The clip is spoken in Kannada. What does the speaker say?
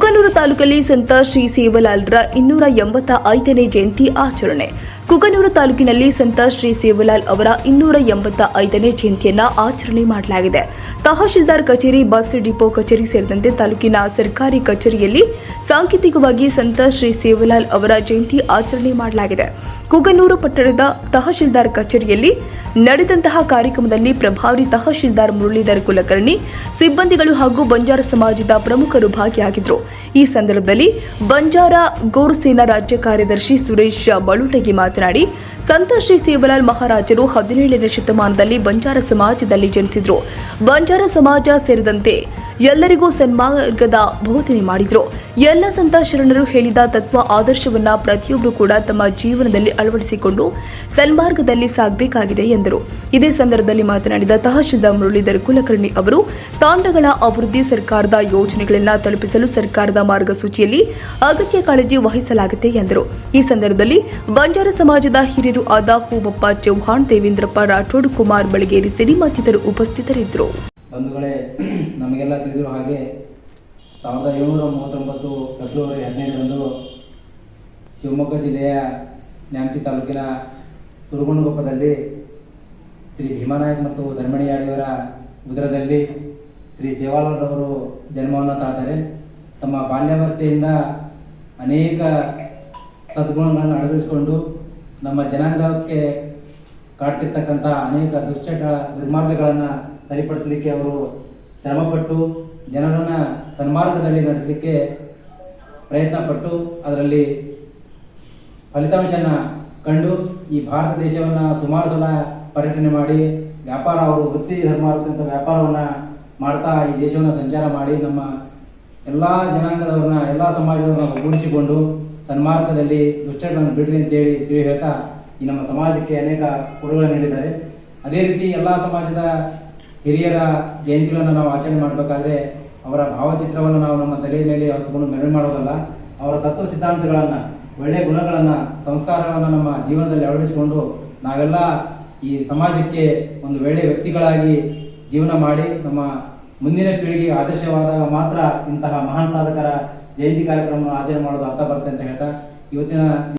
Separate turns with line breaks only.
ಕುಗನೂರು ತಾಲೂಕಲ್ಲಿ ಸಂತ ಶ್ರೀ ಸೇವಲಾಲ್ರ ಇನ್ನೂರ ಎಂಬತ್ತ ಐದನೇ ಜಯಂತಿ ಆಚರಣೆ. ಕುಗನೂರು ತಾಲೂಕಿನಲ್ಲಿ ಸಂತ ಶ್ರೀ ಸೇವಲಾಲ್ ಅವರ ಇನ್ನೂರ ಎಂಬತ್ತ ಐದನೇ ಜಯಂತಿಯನ್ನು ಆಚರಣೆ ಮಾಡಲಾಗಿದೆ. ತಹಶೀಲ್ದಾರ್ ಕಚೇರಿ, ಬಸ್ ಡಿಪೋ ಕಚೇರಿ ಸೇರಿದಂತೆ ತಾಲೂಕಿನ ಸರ್ಕಾರಿ ಕಚೇರಿಯಲ್ಲಿ ಸಾಂಕೇತಿಕವಾಗಿ ಸಂತ ಶ್ರೀ ಸೇವಲಾಲ್ ಅವರ ಜಯಂತಿ ಆಚರಣೆ ಮಾಡಲಾಗಿದೆ. ಕುಗನೂರು ಪಟ್ಟಣದ ತಹಶೀಲ್ದಾರ್ ಕಚೇರಿಯಲ್ಲಿ ನಡೆದಂತಹ ಕಾರ್ಯಕ್ರಮದಲ್ಲಿ ಪ್ರಭಾವಿ ತಹಶೀಲ್ದಾರ್ ಮುರಳೀಧರ್ ಕುಲಕರ್ಣಿ, ಸಿಬ್ಬಂದಿಗಳು ಹಾಗೂ ಬಂಜಾರ ಸಮಾಜದ ಪ್ರಮುಖರು ಭಾಗಿಯಾಗಿದ್ದರು. ಈ ಸಂದರ್ಭದಲ್ಲಿ ಬಂಜಾರ ಗೋರ್ಸೇನಾ ರಾಜ್ಯ ಕಾರ್ಯದರ್ಶಿ ಸುರೇಶ್ ಬಳುಟಗಿ ಮಾತನಾಡಿ ಸಂತ ಶ್ರೀ ಸೇವಲಾಲ್ ಮಹಾರಾಜರು ಹದಿನೇಳನೇ ಶತಮಾನದಲ್ಲಿ ಬಂಜಾರ ಸಮಾಜದಲ್ಲಿ ಜನಿಸಿದ್ರು. ಬಂಜಾರ ಸಮಾಜ ಸೇರಿದಂತೆ ಎಲ್ಲರಿಗೂ ಸನ್ಮಾರ್ಗದ ಬೋಧನೆ ಮಾಡಿದ್ರು. ಎಲ್ಲ ಸಂತ ಶರಣರು ಹೇಳಿದ ತತ್ವ ಆದರ್ಶವನ್ನ ಪ್ರತಿಯೊಬ್ಬರು ಕೂಡ ತಮ್ಮ ಜೀವನದಲ್ಲಿ ಅಳವಡಿಸಿಕೊಂಡು ಸನ್ಮಾರ್ಗದಲ್ಲಿ ಸಾಗಬೇಕಾಗಿದೆ ಎಂದರು. ಇದೇ ಸಂದರ್ಭದಲ್ಲಿ ಮಾತನಾಡಿದ ತಹಶೀಲ್ದಾರ್ ಮುರಳೀಧರ್ ಕುಲಕರ್ಣಿ ಅವರು, ತಾಂಡಗಳ ಅಭಿವೃದ್ಧಿ ಸರ್ಕಾರದ ಯೋಜನೆಗಳನ್ನು ತಲುಪಿಸಲು ಸರ್ಕಾರದ ಮಾರ್ಗಸೂಚಿಯಲ್ಲಿ ಅಗತ್ಯ ಕಾಳಜಿ ವಹಿಸಲಾಗಿದೆ ಎಂದರು. ಈ ಸಂದರ್ಭದಲ್ಲಿ ಬಂಜಾರ ಸಮಾಜದ ಹಿರಿಯರು ಆದ ಹೂಬಪ್ಪ ಚೌಹಾಣ್, ದೇವೇಂದ್ರಪ್ಪ ರಾಠೋಡ್, ಕುಮಾರ್ ಬಳಗೇರಿ ಸಿನಿಮಾ ಮತ್ತಿತರರು ಉಪಸ್ಥಿತರಿದ್ದರು
ಸಾವಿರದ ಏಳ್ನೂರ ಮೂವತ್ತೊಂಬತ್ತು ಫೆಬ್ರವರಿ ಹದಿನೈದರಂದು ಶಿವಮೊಗ್ಗ ಜಿಲ್ಲೆಯ ನ್ಯಾಮತಿ ತಾಲೂಕಿನ ಸುರಗುಣಗೊಪ್ಪದಲ್ಲಿ ಶ್ರೀ ಭೀಮಾನಾಯಕ್ ಮತ್ತು ಧರ್ಮಣಿಯಾಡಿಯವರ ಉದರದಲ್ಲಿ ಶ್ರೀ ಸೇವಾಲಾಲ್ರವರು ಜನ್ಮವನ್ನು ತಾಳ್ತಾರೆ ತಮ್ಮ ಬಾಲ್ಯಾವಸ್ಥೆಯಿಂದ ಅನೇಕ ಸದ್ಗುಣಗಳನ್ನು ಅಳವಡಿಸಿಕೊಂಡು ನಮ್ಮ ಜನಾಂಗಕ್ಕೆ ಕಾಡ್ತಿರ್ತಕ್ಕಂಥ ಅನೇಕ ದುಶ್ಚಟ ದುರ್ಮಾರ್ಗಗಳನ್ನು ಸರಿಪಡಿಸಲಿಕ್ಕೆ ಅವರು ಶ್ರಮಪಟ್ಟು ಜನರನ್ನು ಸನ್ಮಾರ್ಗದಲ್ಲಿ ನಡೆಸಲಿಕ್ಕೆ ಪ್ರಯತ್ನಪಟ್ಟು ಅದರಲ್ಲಿ ಫಲಿತಾಂಶನ ಕಂಡು ಈ ಭಾರತ ದೇಶವನ್ನು ಸುಮಾರು ಸಲ ಪರ್ಯಟನೆ ಮಾಡಿ ವ್ಯಾಪಾರ ಅವರು ವೃತ್ತಿ ಧರ್ಮಾರ್ಥದಂಥ ವ್ಯಾಪಾರವನ್ನು ಮಾಡ್ತಾ ಈ ದೇಶವನ್ನು ಸಂಚಾರ ಮಾಡಿ ನಮ್ಮ ಎಲ್ಲ ಜನಾಂಗದವ್ರನ್ನ, ಎಲ್ಲ ಸಮಾಜದವ್ರನ್ನ ಒಗ್ಗೂಡಿಸಿಕೊಂಡು ಸನ್ಮಾರ್ಗದಲ್ಲಿ ದುಷ್ಟಗಳನ್ನು ಬಿಡ್ರಿ ಅಂತೇಳಿ ತಿಳಿ ಹೇಳ್ತಾ ಈ ನಮ್ಮ ಸಮಾಜಕ್ಕೆ ಅನೇಕ ಕೊಡುಗೆಗಳನ್ನು ನೀಡಿದ್ದಾರೆ. ಅದೇ ರೀತಿ ಎಲ್ಲ ಸಮಾಜದ ಹಿರಿಯರ ಜಯಂತಿಗಳನ್ನು ನಾವು ಆಚರಣೆ ಮಾಡಬೇಕಾದ್ರೆ ಅವರ ಭಾವಚಿತ್ರವನ್ನು ನಾವು ನಮ್ಮ ತಲೆಯ ಮೇಲೆ ಹೊತ್ತುಕೊಂಡು ಮೆರವಣಿಗೆ ಮಾಡೋದಲ್ಲ, ಅವರ ತತ್ವ ಸಿದ್ಧಾಂತಗಳನ್ನು ಒಳ್ಳೆಯ ಗುಣಗಳನ್ನು, ಸಂಸ್ಕಾರಗಳನ್ನು ನಮ್ಮ ಜೀವನದಲ್ಲಿ ಅಳವಡಿಸಿಕೊಂಡು ನಾವೆಲ್ಲ ಈ ಸಮಾಜಕ್ಕೆ ಒಂದು ಒಳ್ಳೆಯ ವ್ಯಕ್ತಿಗಳಾಗಿ ಜೀವನ ಮಾಡಿ ನಮ್ಮ ಮುಂದಿನ ಪೀಳಿಗೆಗೆ ಆದರ್ಶವಾದಾಗ ಮಾತ್ರ ಇಂತಹ ಮಹಾನ್ ಸಾಧಕರ ಜಯಂತಿ ಕಾರ್ಯಕ್ರಮವನ್ನು ಆಚರಣೆ ಮಾಡೋದು ಅರ್ಥ ಬರುತ್ತೆ ಅಂತ ಹೇಳ್ತಾ, ಇವತ್ತಿನ